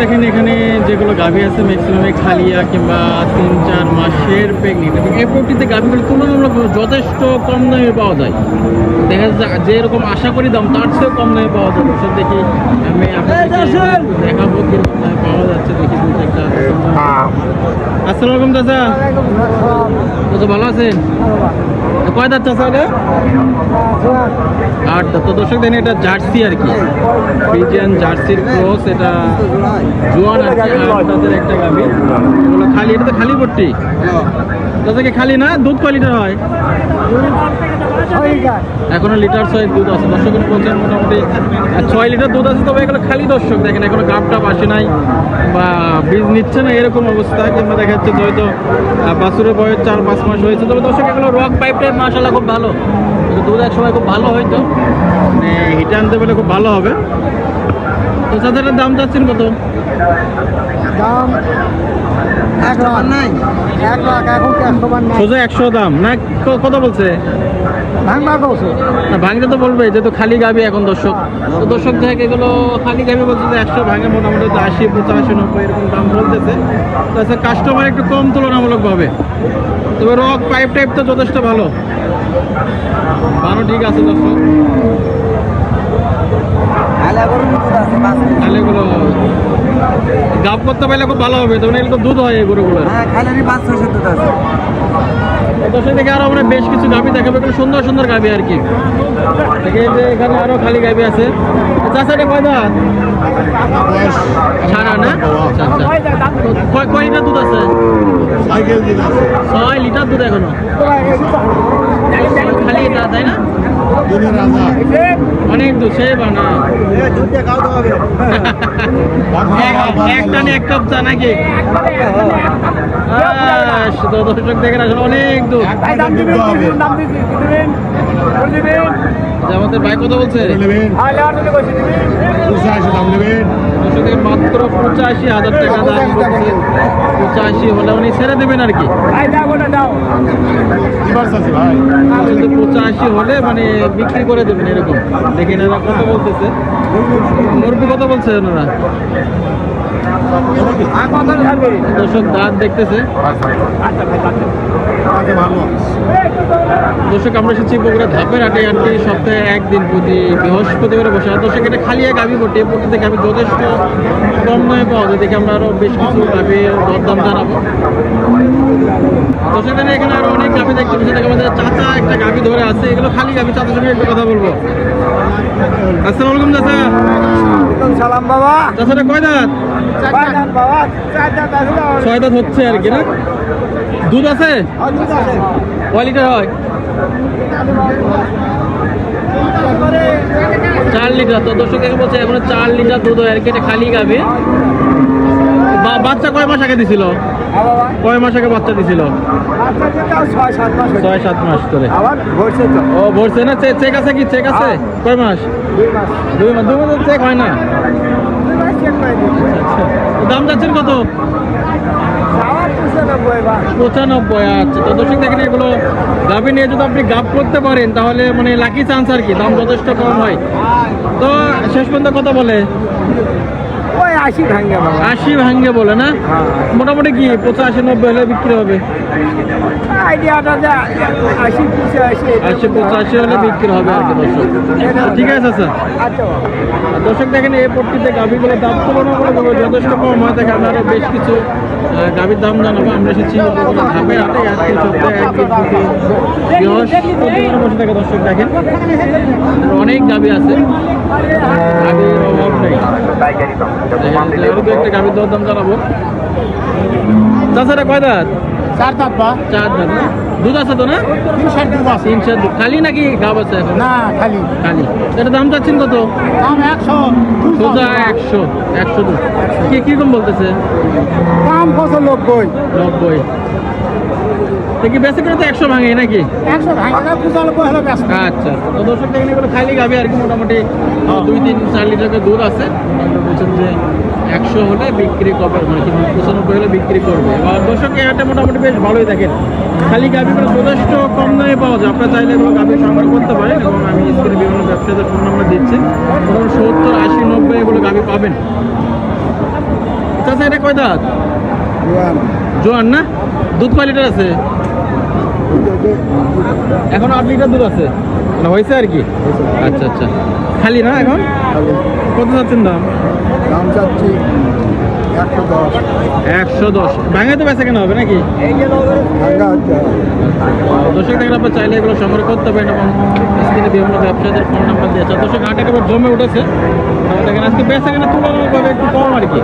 দেখেন এখানে যেগুলো গাভী আছে ম্যাক্সিমামে খালিয়া কিংবা তিন চার মাসের প্রেগনেন্ট এবং এই প্রকৃতিতে গাভীগুলো তুলনামূলক যথেষ্ট কম দামে পাওয়া যায়। দেখা যাচ্ছে যে এরকম আশা করি দাম তার চেয়েও কম দামে পাওয়া যায়। সব দেখি আমি দেখাবো কীরকম দামে পাওয়া যাচ্ছে দেখি দু একটা। চাচা ভালো আছেন? কয় দাঁত চাষা এটা? আট দাঁত। তো দর্শক দেখেন এটা জার্সি আর কি। ফ্রিজিয়ান জার্সির ক্রস এটা জোয়ান আর কি তাদের একটা গাভি। খালি এটা তো খালি পট্টি? কি খালি না, দুধ কয় হয়? এখনও লিটার ছয় দুধ আছে। দর্শকের পৌঁছান মোটামুটি ছয় লিটার দুধ আছে, তবে এগুলো খালি দর্শক। দেখেন, এখনও গাপ টাপ আসে নাই বা বীজ নিচ্ছে না, এরকম অবস্থা। কিংবা দেখা যাচ্ছে হয়তো বাছুরের বয়স চার, পাঁচ মাস হয়েছে। তবে দর্শক, এগুলো রক পাইপ টাইপ মাসালা খুব ভালো। দুধ এক সময় খুব ভালো হয়তো। মানে হিটে আনতে পারলে খুব ভালো হবে। তো তাদের দাম চাচ্ছেন কত? দাম এক লাখ নাই। এক লাখ এখন কাস্টমার নাই? একশো দাম। না কত বলছে? ভাঙবা কৌশল না ভাঙতে তো বলবে যেহেতু খালি গাবি এখন দর্শক। তো দর্শক দেখে এগুলো খালি গাবি বলছে যে একশো ভাঙে মোটামুটি তো আশি পঁচাশি নব্বই এরকম দাম বলতেছে। তাছাড়া কাস্টমার একটু কম তুলনামূলকভাবে। তবে রক পাইপ টাইপ তো যথেষ্ট ভালো। ভালো ঠিক আছে দর্শক। তাহলে এগুলো গাব করতে পারলে খুব ভালো হবে তখন এগুলো তো দুধ হয় এই গরুগুলোর। হ্যাঁ দর্শক থেকে আরও আমরা বেশ কিছু গাভি দেখাবো এগুলো সুন্দর সুন্দর গাভি আর কি। দেখে যে এখানে আরও খালি গাভি আছে। চাষা এটা কয় দাঁত? সারা না? আচ্ছা আচ্ছা। কয় লিটার দুধ আছে? ছয় লিটার দুধ এখনও? খালি তাই না? অনেক তো সে বানা হবে এক- এক কাপ চা নাকি? দর্শক দেখেন আসলে অনেক দূর। আমাদের ভাই কথা বলছে নেবেন পঁচাশি দাম নেবেন দর্শকের মাত্র পঁচাশি হাজার টাকা দাম পঁচাশি হলে উনি ছেড়ে দেবেন আর কি। পঁচাশি হলে মানে বিক্রি করে দেবেন এরকম। দেখেন এরা কত বলতেছে। মুরগি কত বলছে ওনারা? দর্শক দাঁত দেখতেছে। আচ্ছা। দর্শক আমরা এসেছি বগুড়া ধাপের হাটে কি সপ্তাহে একদিন প্রতি বৃহস্পতিবারে বসে। আর দর্শক এটা খালি এক গাভি বটে প্রতি গাভি যথেষ্ট কম দামে পাওয়া যায় দেখে আমরা আরও বেশ কিছু গাভি দরদাম জানাব। দর্শক এখানে এখানে আরও অনেক গাভি দেখতে পাচ্ছি দেখে আমাদের চাচা একটা গাভি ধরে আছে এগুলো খালি গাভি চাচার সঙ্গে একটু কথা বলব। আসসালামু আলাইকুম চাচা। সালাম বাবা। চাচাটা কয় দাঁত? ছয় দাঁত হচ্ছে আর কি না? দুধ আছে? কয় লিটার হয়? চার লিটার। তো দর্শক দেখে বলছে এখন চার লিটার দুধ হয় আর কি এটা খালি গাবে বাচ্চা কয় মাস আগে দিছিল? কয় মাস আগে বাচ্চা দিছিল? ছয় সাত মাস ধরে। ও ভরছে না? চেক আছে কি? চেক আছে? কয় মাস? দুই মাস। দুই মাস। চেক হয় না? দাম যাচ্ছেন কত? পঁচানব্বই আচ্ছা। তো দর্শক দেখেন এগুলো গাভি নিয়ে যদি আপনি গাপ করতে পারেন তাহলে মানে লাকি চান্স আর কি দাম যথেষ্ট কম হয়। তো শেষ পর্যন্ত কত বলে? আশি ভাঙ্গে আশি ভাঙ্গে বলে না? হ্যাঁ। মোটামুটি কি পঁচাশি নব্বই হলে বিক্রি হবে? আশি পঁচাশি হলে বিক্রি হবে আর কি দর্শক। ঠিক আছে স্যার। আচ্ছা। দর্শক দেখেন এই পট্টিতে গাভিগুলোর দাম তুলনামূলকভাবে যথেষ্ট কম হয়। দেখেন আপনারা বেশ কিছু গাভির দাম জানাব আমরা এসেছি বগুড়া হাটে আজকে সপ্তাহে বৃহস্পতিবার বসে থাকে দর্শক দেখেন। অনেক গাভি আছে। গাভির অভাব নেই। দু একটা গাভীর দর দাম জানাব। তাছাড়া কয় দাঁত? চার দাঁত বা চার দাঁত দুধ আছে তো না? তিন ষাট দুধ। আছে তিন দুধ খালি নাকি গাব আছে এখন? না খালি। খালি। এটা দাম চাচ্ছেন কত? দাম একশো সোজা একশো একশো দুধ। কি কীরকম বলতেছে? দাম পঁচানব্বই নব্বই। তো কি বেশি করে তো একশো ভাঙে নাকি? আচ্ছা। তো দর্শক দেখেন এগুলো খালি গাবে আর কি মোটামুটি দুই তিন চার লিটার দুধ আছে। বলছেন যে একশো হলে বিক্রি করবে মানে কি পঁচানব্বই হলে বিক্রি করবে। এবার দর্শক এই হাটে মোটামুটি বেশ ভালোই দেখেন। খালি গাভিগুলো যথেষ্ট কম দামে পাওয়া যায়। আপনারা চাইলে এগুলো গাভি সংগ্রহ করতে পারেন এবং আমি স্ক্রিনে বিভিন্ন ব্যবসায়ীদের ফোন নাম্বার দিচ্ছি। ধরুন সত্তর আশি নব্বই এগুলো গাভি পাবেন। চাচা এটা কয় দাঁত? জোয়ান। না? দুধ কয় লিটার আছে? এখন আট লিটার দুধ আছে? মানে হয়েছে আর কি? আচ্ছা আচ্ছা। খালি না এখন? কত যাচ্ছেন দাম? দাম চাচ্ছি একশো দশ। একশো দশ। ভাঙাতে বেচা কেন হবে নাকি? দর্শক দেখেন আপনার চাইলে এগুলো সংগ্রহ করতে পারেন এবং স্ক্রিনে বিভিন্ন ব্যবসায়ীদের ফোন নাম্বার দিয়েছে দর্শক হাট একেবারে জমে উঠেছে। দেখেন আজকে বেচা কেনা তুলনামূলকভাবে একটু কম আর কি।